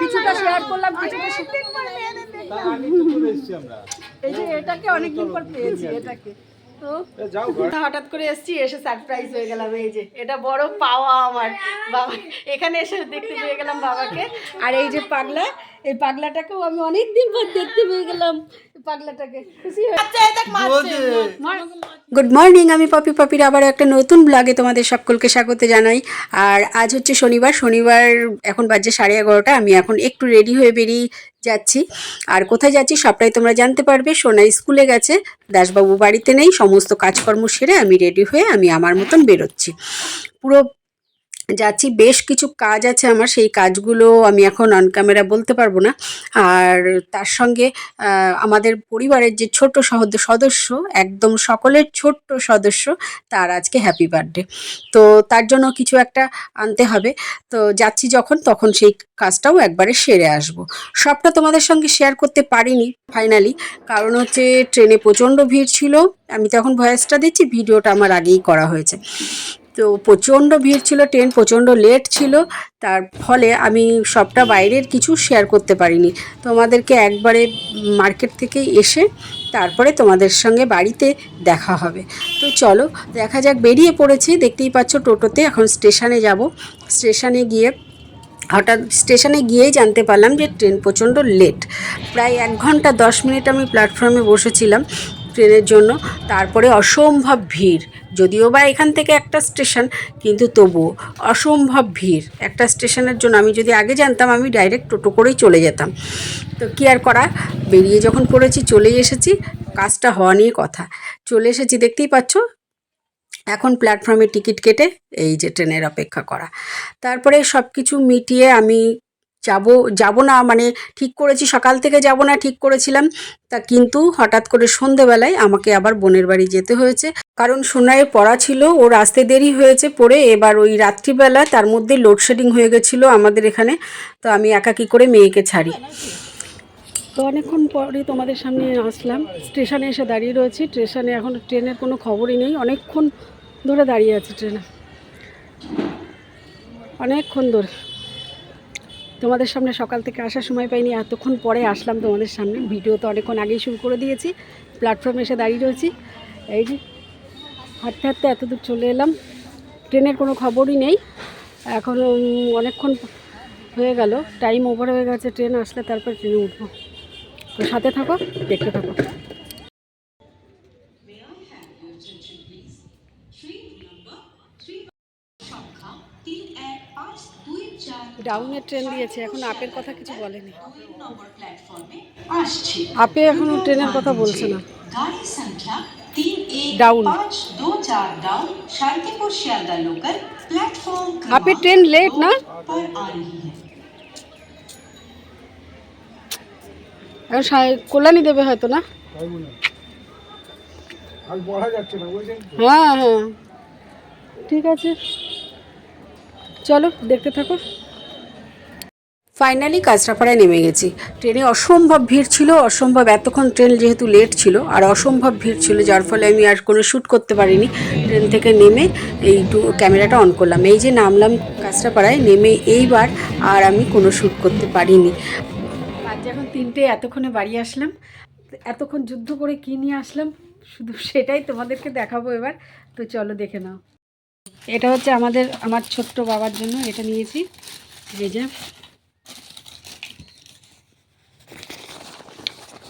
কিছুটা শেয়ার করলাম, কিছুটা এই যে এটাকে অনেকদিন পর পেয়েছি, এটাকে। হঠাৎ করে এসেছি, এসে সারপ্রাইজ হয়ে গেলাম, এই যে, এটা বড় পাওয়া আমার বাবা এখানে এসে দেখতে পেয়ে গেলাম বাবাকে। আর এই যে পাগলা এই পাগলাটাকেও আমি অনেক দিন পর দেখতে পেয়ে গেলাম। পাগলাটাকে। খুশি গুড মর্নিং আমি পপি পপির আবার একটা নতুন ব্লগে তোমাদের সকলকে স্বাগত জানাই। আর আজ হচ্ছে শনিবার। শনিবার এখন বাজে সাড়ে এগারোটা। আমি এখন একটু রেডি হয়ে বেরিয়ে যাচ্ছি। আর কোথায় যাচ্ছি সবটাই তোমরা জানতে পারবে। সোনাই স্কুলে গেছে। দাসবাবু বাড়িতে নেই। সমস্ত কাজকর্ম সেরে আমি রেডি হয়ে আমি আমার মতন বেরোচ্ছি। পুরো যাচ্ছি। বেশ কিছু কাজ আছে আমার, সেই কাজগুলো আমি এখন অন ক্যামেরা বলতে পারব না। আর তার সঙ্গে আমাদের পরিবারের যে ছোট সদস্য, একদম সকলের ছোট্ট সদস্য, তার আজকে হ্যাপি বার্থডে তো তার জন্য কিছু একটা আনতে হবে। তো যাচ্ছি যখন, তখন সেই কাজটাও একবারে সেরে আসব। সবটা তোমাদের সঙ্গে শেয়ার করতে পারিনি ফাইনালি কারণ হচ্ছে, ট্রেনে প্রচণ্ড ভিড় ছিল। আমি তখন ভয়েসটা দিচ্ছি, ভিডিওটা আমার আগেই করা হয়েছে। তো প্রচণ্ড ভিড় ছিল ট্রেন প্রচণ্ড লেট ছিল। তার ফলে আমি সবটা বাইরের কিছু শেয়ার করতে পারিনি। তোমাদেরকে একবারে মার্কেট থেকে এসে তারপরে তোমাদের সঙ্গে বাড়িতে দেখা হবে। তো চলো, দেখা যাক, বেরিয়ে পড়েছি। দেখতেই পাচ্ছ, টোটোতে এখন স্টেশনে যাব। স্টেশনে গিয়ে হঠাৎ স্টেশনে গিয়েই জানতে পারলাম যে ট্রেন প্রচণ্ড লেট প্রায় এক ঘণ্টা দশ মিনিট আমি প্ল্যাটফর্মে বসেছিলাম। ট্রেনের জন্য, তারপরে অসম্ভব ভিড়। যদিও বা এখান থেকে একটা স্টেশন, কিন্তু তবুও অসম্ভব ভিড়। একটা স্টেশনের জন্য আমি যদি আগে জানতাম, আমি ডাইরেক্ট টোটো করেই চলে যেতাম। তো কী আর করা? বেরিয়ে যখন পড়েছি, চলেই এসেছি। কাজটা হওয়া নিয়ে কথা। চলে এসেছি, দেখতেই পাচ্ছ? এখন প্ল্যাটফর্মে টিকিট কেটে এই যে ট্রেনের অপেক্ষা করা। তারপরে সব কিছু মিটিয়ে আমি যাব যাব না মানে ঠিক করেছি, সকাল থেকে যাব না, ঠিক করেছিলাম। তা কিন্তু হঠাৎ করে সন্ধেবেলায় আমাকে আবার বোনের বাড়ি যেতে হয়েছে। কারণ সোনায় পড়া ছিল ওর আসতে দেরি হয়েছে পড়ে, এবার ওই রাত্রিবেলা তার মধ্যে লোডশেডিং হয়ে গেছিল আমাদের এখানে। তো আমি একাকি করে মেয়েকে ছাড়ি। তো অনেকক্ষণ পরে তোমাদের সামনে আসলাম। স্টেশনে এসে দাঁড়িয়ে রয়েছি। স্টেশনে এখন ট্রেনের কোনো খবরই নেই। অনেকক্ষণ ধরে দাঁড়িয়ে আছে ট্রেনে। অনেকক্ষণ ধরে। তোমাদের সামনে সকাল থেকে আসার সময় পাইনি, এতক্ষণ পরে আসলাম তোমাদের সামনে। ভিডিও তো অনেকক্ষণ আগেই শুরু করে দিয়েছি প্ল্যাটফর্মে এসে দাঁড়িয়ে রয়েছি। এই যে, হাঁটতে হাঁটতে এত দূর চলে এলাম, ট্রেনের কোনো খবরই নেই। এখন অনেকক্ষণ হয়ে গেল টাইম ওভার হয়ে গেছে, ট্রেন আসলে তারপর ট্রেনে উঠবো। তো সাথে থাকো, দেখতে থাকো। ডাউনের ট্রেন দিয়েছে এখন আপের কথা কিছু বলেনি। আপে এখন ট্রেনের কথা বলছে না। ডাউন আপে ট্রেন লেট না? কল্যাণী দেবে হয়তো না? হ্যাঁ হ্যাঁ। ঠিক আছে। চলো দেখতে থাকো। ফাইনালি কাঁচরাপাড়ায় নেমে গেছি। ট্রেনে অসম্ভব ভিড় ছিল, অসম্ভব এতক্ষণ ট্রেন যেহেতু লেট ছিল, আর অসম্ভব ভিড় ছিল, যার ফলে আমি আর কোনো শ্যুট করতে পারিনি। ট্রেন থেকে নেমে এই ক্যামেরাটা অন করলাম। এই যে নামলাম কাঁচরাপাড়ায়, নেমে এইবার আর আমি কোনো শ্যুট করতে পারিনি। বাজে এখন তিনটে, এতক্ষণে বাড়ি আসলাম। এতক্ষণ যুদ্ধ করে কী নিয়ে আসলাম? শুধু সেটাই তোমাদেরকে দেখাবো এবার। তো চলো দেখে নাও। এটা হচ্ছে আমাদের, আমার ছোট্ট বাবার জন্য এটা নিয়েছি। এই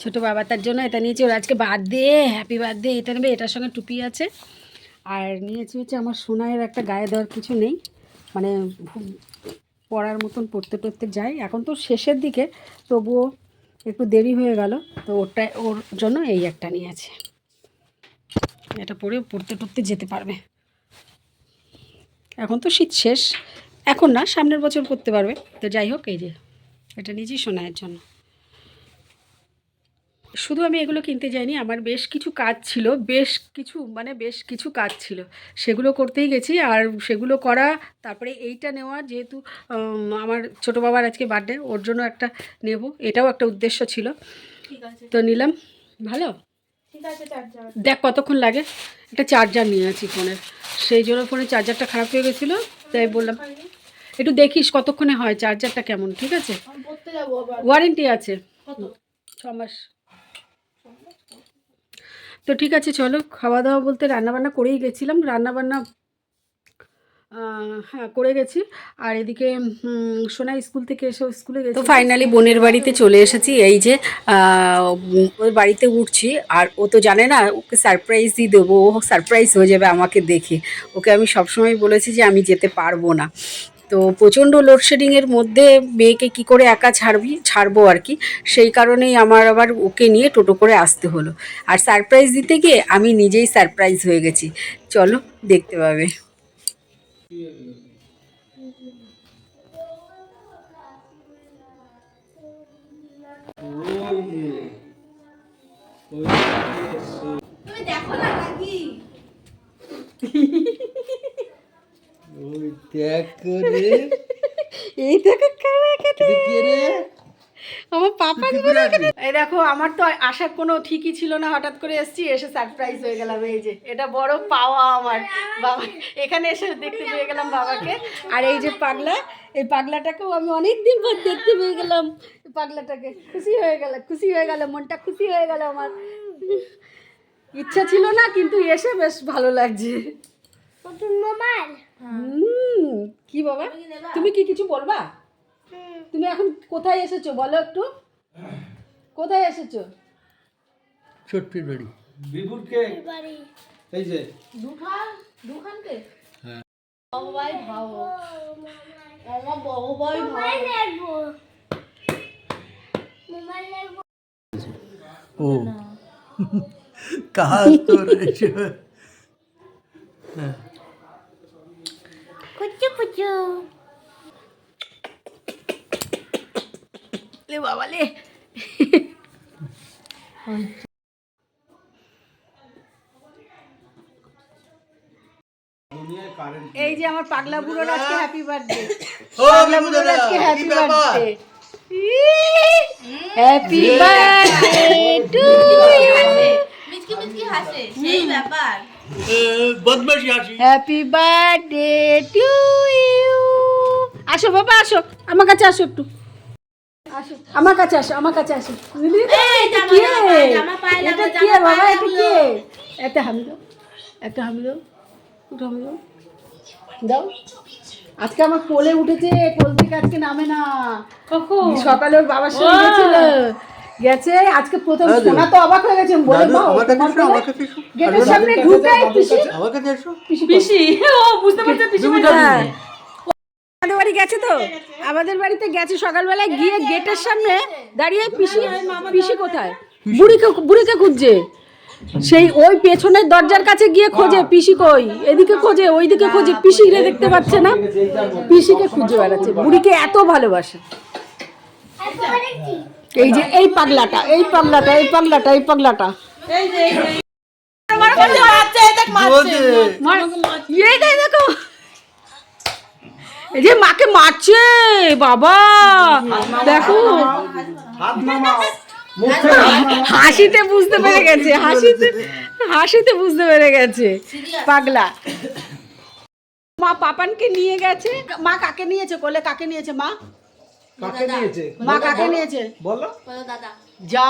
ছোট বাবা তার জন্য এটা নিয়েছি। ওর আজকে বার্থডে হ্যাপি বার্থডে এটা নেবে, এটার সঙ্গে টুপি আছে। আর নিয়েছি হচ্ছে আমার সোনায়ের একটা গায়ে দেওয়ার কিছু নেই। মানে পড়ার মতন পড়তে টড়তে যাই। এখন তো শেষের দিকে, তবুও একটু দেরি হয়ে গেল। তো ওরটা ওর জন্য এই একটা নিয়েছে। এটা পরে পড়তে টড়তে যেতে পারবে। এখন তো শীত শেষ। এখন না, সামনের বছর পড়তে পারবে। তো যাই হোক, এই যে, এটা নিয়েছি সোনায়ের জন্য। শুধু আমি এগুলো কিনতে যাইনি আমার বেশ কিছু কাজ ছিল বেশ কিছু মানে বেশ কিছু কাজ ছিল। সেগুলো করতেই গেছি আর সেগুলো করা তারপরে এইটা নেওয়া যেহেতু আমার ছোটো বাবার আজকে বার্থডে ওর জন্য একটা নেব এটাও একটা উদ্দেশ্য ছিল। তো নিলাম ভালো? ঠিক আছে চার্জার দেখ কতক্ষণ লাগে একটা চার্জার নিয়ে আছি ফোনের। সেই জন্য ফোনের চার্জারটা খারাপ হয়ে গেছিল তাই বললাম একটু দেখিস কতক্ষণে হয় চার্জারটা কেমন ঠিক আছে? ওয়ারেন্টি আছে। ছ মাস। তো ঠিক আছে চলো খাওয়া দাওয়া বলতে রান্নাবান্না করেই গেছিলাম। রান্নাবান্না হ্যাঁ করে গেছি। আর এদিকে সোনা স্কুল থেকে এসে স্কুলে গেছে তো ফাইনালি বোনের বাড়িতে চলে এসেছি। এই যে ওর বাড়িতে উঠছি। আর ও তো জানে না ওকে সারপ্রাইজই দেবো। ও সারপ্রাইজ হয়ে যাবে আমাকে দেখে। ওকে আমি সবসময় বলেছি যে আমি যেতে পারব না। তো প্রচণ্ড লোডশেডিংয়ের মধ্যে মেয়েকে কি করে একা ছাড়বি, ছাড়বো আর কি? সেই কারণেই আমার আবার ওকে নিয়ে টোটো করে আসতে হলো। আর সারপ্রাইজ দিতে গিয়ে আমি নিজেই সারপ্রাইজ হয়ে গেছি। চলো, দেখতে পাবে। তুমি দেখো না নাকি? করে। এই দেখো কে রে? আমার পাপা এই দেখো আমার তো আসার কোনো ঠিকই ছিল না হঠাৎ করে এসেছি এসে সারপ্রাইজ হয়ে গেলাম এই যে এটা বড় পাওয়া আমার। বাবা এখানে এসে দেখতে পেয়ে গেলাম বাবাকে। আর এই যে পাগলা এই পাগলাটাকেও আমি অনেক দিন পর দেখতে পেয়ে গেলাম। পাগলাটাকে খুশি হয়ে গেল খুশি হয়ে গেল মনটা খুশি হয়ে গেল আমার। ইচ্ছা ছিল না কিন্তু এসে বেশ ভালো লাগছে। হুম, কি বাবা? তুমি কি কিছু বলবা? তুমি এখন কোথায় এসেছ বলো একটু? কোথায় এসেছ? ছোট্টির বাড়ি। বিপুলকে এই যে। দুখান দুখানকে হ্যাঁ। বাবাই ভাও। আমার বাবাই ভাও। ও। কাজ তো রয়েছে। লে বাবা লে এই যে আমার পাগলা বুড়োর আজকে হ্যাপি বার্থডে পাগলা বুড়োর আজকে happy birthday happy birthday to মিচকি মিচকি হাসে সেই ব্যাপার। বদমাসি হাসি। হ্যাপি বার্থডে টু ইউ আসো বাবা আসো। আমার কাছে আসো একটু। আসো। আমার কাছে আসো আমার কাছে আসো। দিদি, এই, এটা জামা, কে? এটা কে বাবা? এটা। কে? একটা হামি দাও। একটা হামি দাও। একটু হামি দাও। দাও। আজকে আমার কোলে উঠেছে কোল থেকে আজকে নামে না। সকালে ওর বাবার সঙ্গে গেছিল গেছে আজকে প্রথম। সোনা তো অবাক হয়ে গেছে বলে দাও আমার কাছে এসো আমার কাছে এসো গেটের সামনে ঢুকে পিসি। আমার কাছে এসো। পিসি ও বুঝতে পারছে পিসি মানে আমাদের বাড়ি গেছে তো? আমাদের বাড়িতে গেছে সকালবেলায় গিয়ে গেটের সামনে দাঁড়িয়ে পিসি পিসি কোথায়? বুড়িকে বুড়িকে খুঁজছে। সেই ওই পেছনের দরজার কাছে গিয়ে খোঁজে পিসি কই? এদিকে খোঁজে ওইদিকে খোঁজে। পিসিরে দেখতে পাচ্ছে না। পিসিকে খুঁজে বেড়াচ্ছে। বুড়িকে এত ভালোবাসে। এই যে এই পাগলাটা এই পাগলাটা এই পাগলাটা এই পাগলাটা। এই দেখ দেখো। এই যে মাকে মারছে বাবা। দেখো। হাসিতে বুঝতে পেরে গেছে হাসিতে হাসিতে বুঝতে পেরে গেছে। পাগলা। মা পাপানকে নিয়ে গেছে। মা কাকে নিয়েছে কোলে? কাকে নিয়েছে মা? কাকে নিয়েছে? মা কাকে নিয়েছে? বলো। বলো দাদা। যা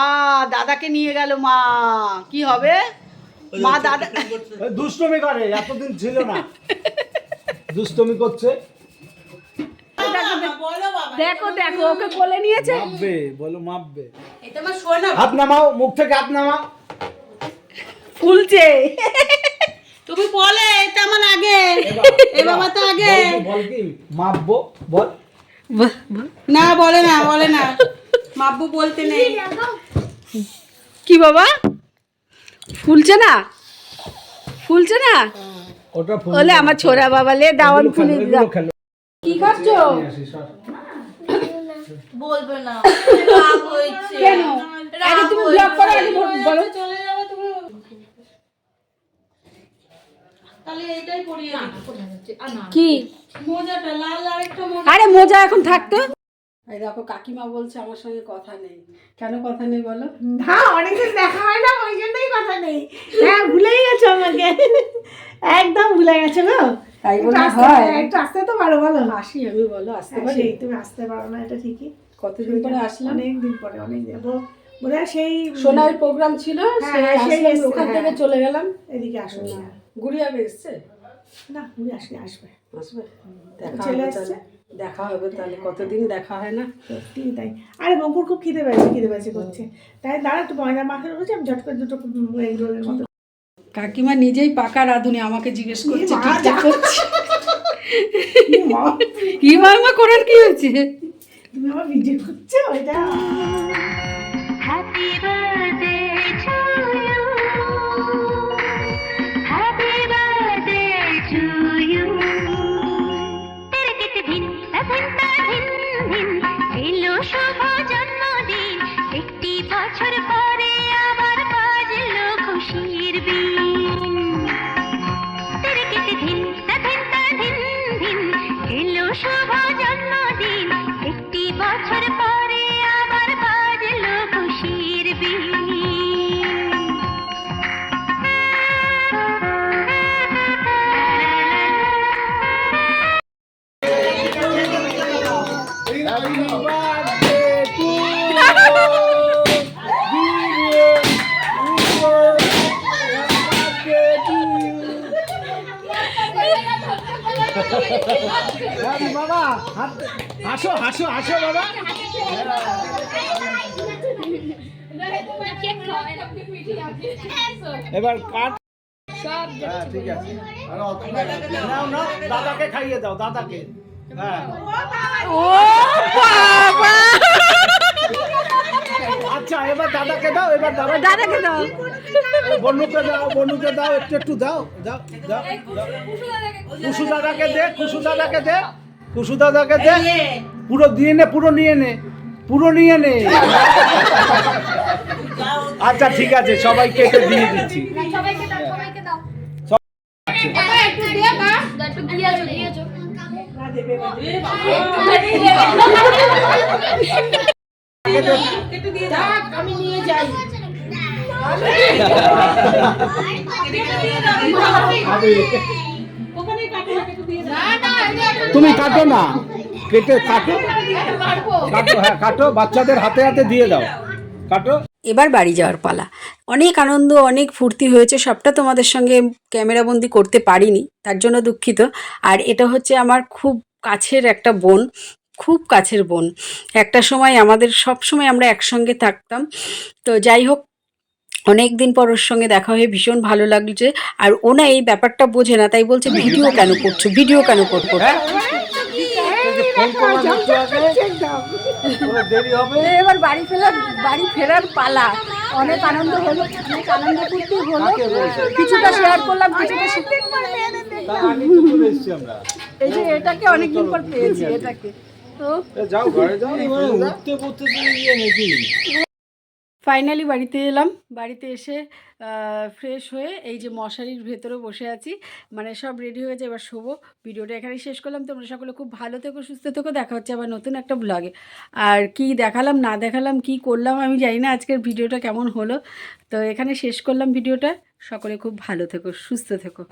দাদাকে নিয়ে গেল মা। কি হবে? মা দাদা দুষ্টমি করে এতদিন ছিল না। দুষ্টমি করছে। দেখো দেখো ওকে কোলে নিয়েছে। মাপবে বলো মাপবে। এটা আমার সোনা হাত নামাও মুখ থেকে হাত নামাও। ফুলছে। তুমি বলে এটা আমার আগে। এ বাবা তো আগে। বল- কি মাপবো বল। না বলে না বলে না। মাব্বু বলতে নেই। কি বাবা? ফুলছে না? ফুলছে না? বলে আমার ছোরা বাবা লে দাওয়ান ফুলি। কি খাচ্ছ? বলবে না। কেন? আগে তুমি ব্লগ করো আগে বল- বলো চলে যাবে তুমি তাহলে এটাই পরিয়ে কি? মোজাটা লাল আরেকটা মোজা। আরে মোজা এখন থাকতো? এই দেখো কাকিমা বলছে আমার সঙ্গে কথা নেই। কেন কথা নেই বলো? না অনেকদিন দেখা হয় না ওই জন্যই কথা নেই। হ্যাঁ ভুলেই গেছো আমাকে। একদম ভুলে গেছো গো। তাই বলে হয়। একটু আসতে তো পারো বলো। আসি আমি বলো আসতে হ্যাঁ, পারি? তুমি আসতে পারো না এটা ঠিকই। কতদিন পরে আসলাম? অনেক দিন পরে অনেক দিন বোধ হয় সেই সোনার প্রোগ্রাম ছিল হ্যাঁ, সেই হ্যাঁ, ওখান থেকে হ্যাঁ। চলে গেলাম। এদিকে আসো। না। গুড়িয়া এসছে? না ঘুরে আসলে আসবে। আসবে? দেখা চলে। তাহলে। দেখা হবে তাহলে। কতদিন দেখা হয় না? সত্যি তাই। আরে বঙ্কুর খুব খিদে পেয়েছে খিদে পেয়েছে করছে। তাই দাঁড়া একটু ময়দা মাথায় রয়েছে আমি ঝট করে দুটো এগ রোলের মতো কাকিমা নিজেই পাকা রাঁধুনি আমাকে জিজ্ঞেস করছে ঠিকঠাক। করছি? মা, কি মামা করার কি হয়েছে? তুমি আমার ভিডিও করছ এটা বাবা হাসো হাসো হাসো বাবা এবার কাট। হ্যাঁ ঠিক আছে। দাদাকে খাইয়ে দাও দাদাকে। হ্যাঁ আচ্ছা এবার দাদাকে দাও এবার দাদা দাদাকে দাও। বনুকে দাও বনুকে দাও একটু একটু দাও দাও দাও। দাও। কুসু দাদাকে দে কুসু দাদাকে দে কুসু দাদাকে দে। পুরো দিয়ে নে পুরো নিয়ে নে পুরো নিয়ে নে। আচ্ছা ঠিক আছে সবাই কেটে দিয়ে দিচ্ছি। আমি নিয়ে যাই ওখানেই তুমি কাটো না। কেটে কাটো। কাটো হ্যাঁ কাটো। বাচ্চাদের হাতে হাতে দিয়ে দাও। কাটো। এবার বাড়ি যাওয়ার পালা। অনেক আনন্দ অনেক ফুর্তি হয়েছে সবটা তোমাদের সঙ্গে ক্যামেরাবন্দি করতে পারিনি তার জন্য দুঃখিত। আর এটা হচ্ছে আমার খুব কাছের একটা বোন খুব কাছের বোন। একটা সময় আমাদের সব সময় আমরা একসঙ্গে থাকতাম। তো যাই হোক অনেক দিন পর ওর সঙ্গে দেখা হয়ে ভীষণ ভালো লাগছে। আর ও না এই ব্যাপারটা বোঝে না তাই বলছে ভিডিও কেন করছ? ভিডিও কেন করব এই যে ফোন করলাম একটু আগে ওরা দেরি হবে। এবার বাড়ি ফেরার বাড়ি ফেরার পালা। অনেক আনন্দ হলো অনেক আনন্দ করতে হলো। কিছুটা শেয়ার করলাম কিছুটা share- তার আগে তো চলে এসছি আমরা। এই যে এটাকে অনেকদিন পর পেয়েছি এটাকে। তো যাও ঘরে যাও। উঠতে পড়তে ইয়ে নাকি ফাইনালি বাড়িতে এলাম। বাড়িতে এসে ফ্রেশ হয়ে এই যে মশারির ভেতরে বসে আছি। মানে সব রেডি হয়ে যায় এবার শোবো। ভিডিওটা এখানেই শেষ করলাম। তোমরা সকলে খুব ভালো থেকো, সুস্থ থেকো। দেখা হচ্ছে আবার নতুন একটা ব্লগে আর কি দেখালাম, না দেখালাম, কি করলাম আমি জানি না আজকের ভিডিওটা কেমন হলো। তো এখানে শেষ করলাম ভিডিওটা। সকলে খুব ভালো থেকো, সুস্থ থেকো।